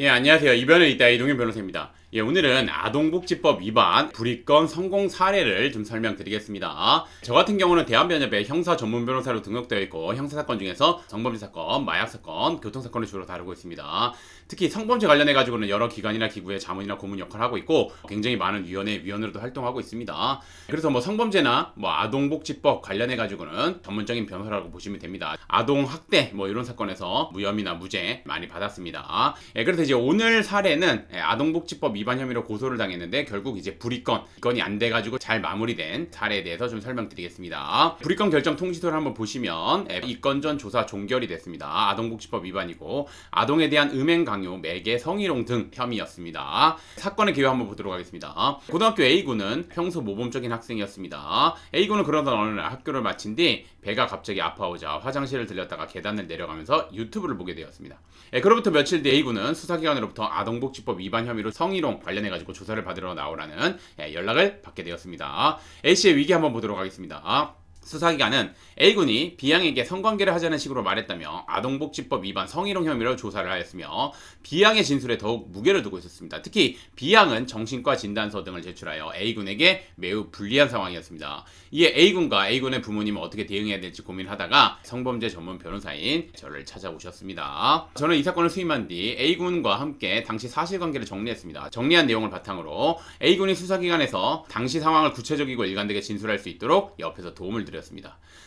예, 안녕하세요. 이변은 이따 이동현 변호사입니다. 예, 오늘은 아동복지법 위반 불이건 성공 사례를 좀 설명드리겠습니다. 저 같은 경우는 대한변협의 형사 전문 변호사로 등록되어 있고 형사 사건 중에서 성범죄 사건, 마약 사건, 교통 사건을 주로 다루고 있습니다. 특히 성범죄 관련해 가지고는 여러 기관이나 기구의 자문이나 고문 역할을 하고 있고 굉장히 많은 위원회 위원으로도 활동하고 있습니다. 그래서 뭐 성범죄나 뭐 아동복지법 관련해 가지고는 전문적인 변호사라고 보시면 됩니다. 아동 학대 뭐 이런 사건에서 무혐의나 무죄 많이 받았습니다. 예, 그래서 이제 오늘 사례는 예, 아동복지법 위반 혐의로 고소를 당했는데 결국 이제 불이건 이건이 안 돼가지고 잘 마무리된 사례에 대해서 좀 설명드리겠습니다. 불이건 결정 통지서를 한번 보시면 예, 이건 전 조사 종결이 됐습니다. 아동복지법 위반이고 아동에 대한 음행 강요, 매개, 성희롱 등 혐의였습니다. 사건의 개요 한번 보도록 하겠습니다. 고등학교 A군은 평소 모범적인 학생이었습니다. A군은 그러던 어느 날 학교를 마친 뒤 배가 갑자기 아파오자 화장실을 들렸다가 계단을 내려가면서 유튜브를 보게 되었습니다. 예, 그로부터 며칠 뒤 A군은 수사기관으로부터 아동복지법 위반 혐의로 성희롱 관련해 가지고 조사를 받으러 나오라는 예, 연락을 받게 되었습니다. A씨의 위기 한번 보도록 하겠습니다. 수사기관은 A군이 B양에게 성관계를 하자는 식으로 말했다며 아동복지법 위반 성희롱 혐의로 조사를 하였으며 B양의 진술에 더욱 무게를 두고 있었습니다. 특히 B양은 정신과 진단서 등을 제출하여 A군에게 매우 불리한 상황이었습니다. 이에 A군과 A군의 부모님은 어떻게 대응해야 될지 고민하다가 성범죄 전문 변호사인 저를 찾아오셨습니다. 저는 이 사건을 수임한 뒤 A군과 함께 당시 사실관계를 정리했습니다. 정리한 내용을 바탕으로 A군이 수사기관에서 당시 상황을 구체적이고 일관되게 진술할 수 있도록 옆에서 도움을 드렸습니다.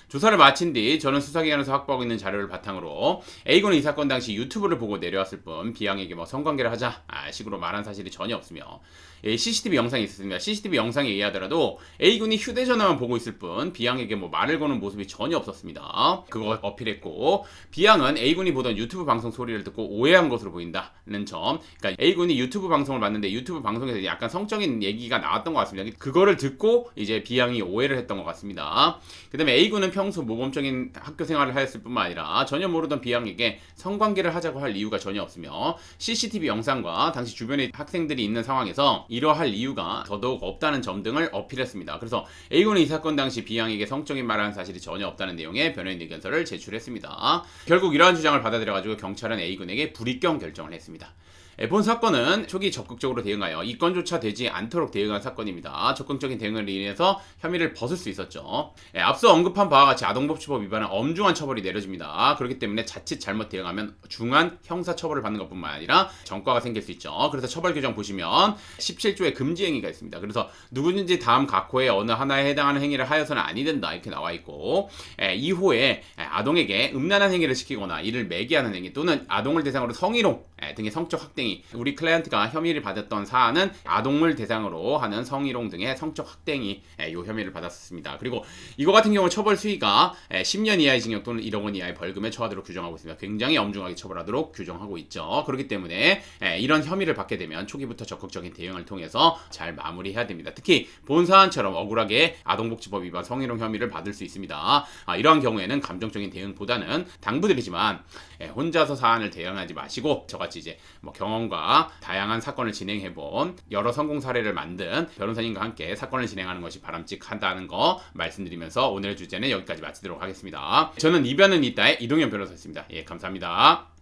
조사를 마친 뒤 저는 수사기관에서 확보하고 있는 자료를 바탕으로 A군은 이 사건 당시 유튜브를 보고 내려왔을 뿐 B양에게 뭐 성관계를 하자 아, 식으로 말한 사실이 전혀 없으며 예, CCTV 영상이 있었습니다. CCTV 영상에 의하더라도 A군이 휴대전화만 보고 있을 뿐 B양에게 뭐 말을 거는 모습이 전혀 없었습니다. 그거 어필했고 B양은 A군이 보던 유튜브 방송 소리를 듣고 오해한 것으로 보인다는 점. 그러니까 A군이 유튜브 방송을 봤는데 유튜브 방송에서 약간 성적인 얘기가 나왔던 것 같습니다. 그거를 듣고 이제 B양이 오해를 했던 것 같습니다. 그 다음에 A군은 평소 모범적인 학교 생활을 하였을 뿐만 아니라 전혀 모르던 B양에게 성관계를 하자고 할 이유가 전혀 없으며 CCTV 영상과 당시 주변에 학생들이 있는 상황에서 이러할 이유가 더더욱 없다는 점 등을 어필했습니다. 그래서 A군은 이 사건 당시 B양에게 성적인 말을 한 사실이 전혀 없다는 내용의 변호인 의견서를 제출했습니다. 결국 이러한 주장을 받아들여가지고 경찰은 A군에게 불입경 결정을 했습니다. 예, 본 사건은 초기 적극적으로 대응하여 이 건조차 되지 않도록 대응한 사건입니다. 적극적인 대응을 인해서 혐의를 벗을 수 있었죠. 예, 앞서 언급한 바와 같이 아동복지법 위반은 엄중한 처벌이 내려집니다. 그렇기 때문에 자칫 잘못 대응하면 중한 형사 처벌을 받는 것뿐만 아니라 전과가 생길 수 있죠. 그래서 처벌 규정 보시면 17조의 금지 행위가 있습니다. 그래서 누구든지 다음 각호의 어느 하나에 해당하는 행위를 하여서는 아니 된다 이렇게 나와 있고 예, 2호에 아동에게 음란한 행위를 시키거나 이를 매개하는 행위 또는 아동을 대상으로 성희롱 예, 등의 성적 학대행위 우리 클라이언트가 혐의를 받았던 사안은 아동을 대상으로 하는 성희롱 등의 성적 학대행위 예, 요 혐의를 받았습니다. 그리고 이거 같은 경우 처벌 수위가 예, 10년 이하의 징역 또는 1억 원 이하의 벌금에 처하도록 규정하고 있습니다. 굉장히 엄중하게 처벌하도록 규정하고 있죠. 그렇기 때문에 예, 이런 혐의를 받게 되면 초기부터 적극적인 대응을 통해서 잘 마무리해야 됩니다. 특히 본 사안처럼 억울하게 아동복지법 위반 성희롱 혐의를 받을 수 있습니다. 아, 이러한 경우에는 감정적인 대응보다는 당부드리지만 예, 혼자서 사안을 대응하지 마시고 저같이 이제 뭐 경험과 다양한 사건을 진행해본 여러 성공 사례를 만든 변호사님과 함께 사건을 진행하는 것이 바람직하다는 거 말씀드리면서 오늘의 주제는 여기까지 마치도록 하겠습니다. 저는 이변은 이따의 이동현 변호사였습니다. 예, 감사합니다.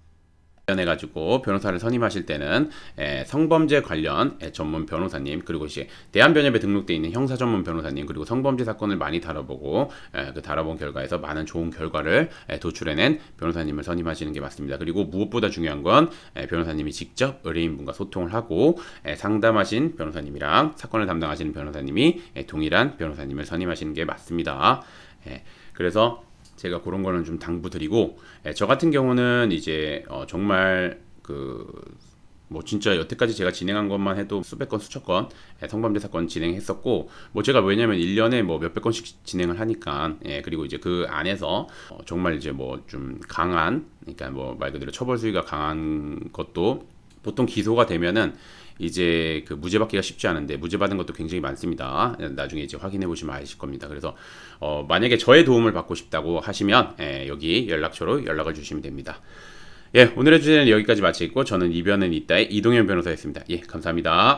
해가지고 변호사를 선임하실 때는 에, 성범죄 관련 에, 전문 변호사님 그리고 이제 대한변협에 등록돼 있는 형사 전문 변호사님 그리고 성범죄 사건을 많이 다뤄보고 에, 그 다뤄본 결과에서 많은 좋은 결과를 에, 도출해낸 변호사님을 선임하시는 게 맞습니다. 그리고 무엇보다 중요한 건 에, 변호사님이 직접 의뢰인분과 소통을 하고 에, 상담하신 변호사님이랑 사건을 담당하시는 변호사님이 에, 동일한 변호사님을 선임하시는 게 맞습니다. 에, 그래서 제가 그런 거는 좀 당부드리고 예, 저 같은 경우는 이제 어, 정말 그뭐 진짜 여태까지 제가 진행한 것만 해도 수백 건 수천 건 예, 성범죄 사건 진행했었고 뭐 제가 왜냐면 1년에 뭐 몇백 건씩 진행을 하니까 예, 그리고 이제 그 안에서 어, 정말 이제 뭐 좀 강한 그러니까 뭐 말 그대로 처벌 수위가 강한 것도 보통 기소가 되면은 이제 그 무죄 받기가 쉽지 않은데 무죄 받은 것도 굉장히 많습니다. 나중에 이제 확인해 보시면 아실 겁니다. 그래서 어 만약에 저의 도움을 받고 싶다고 하시면 예, 여기 연락처로 연락을 주시면 됩니다. 예, 오늘의 주제는 여기까지 마치겠고 저는 이변은 이따의 이동현 변호사였습니다. 예, 감사합니다.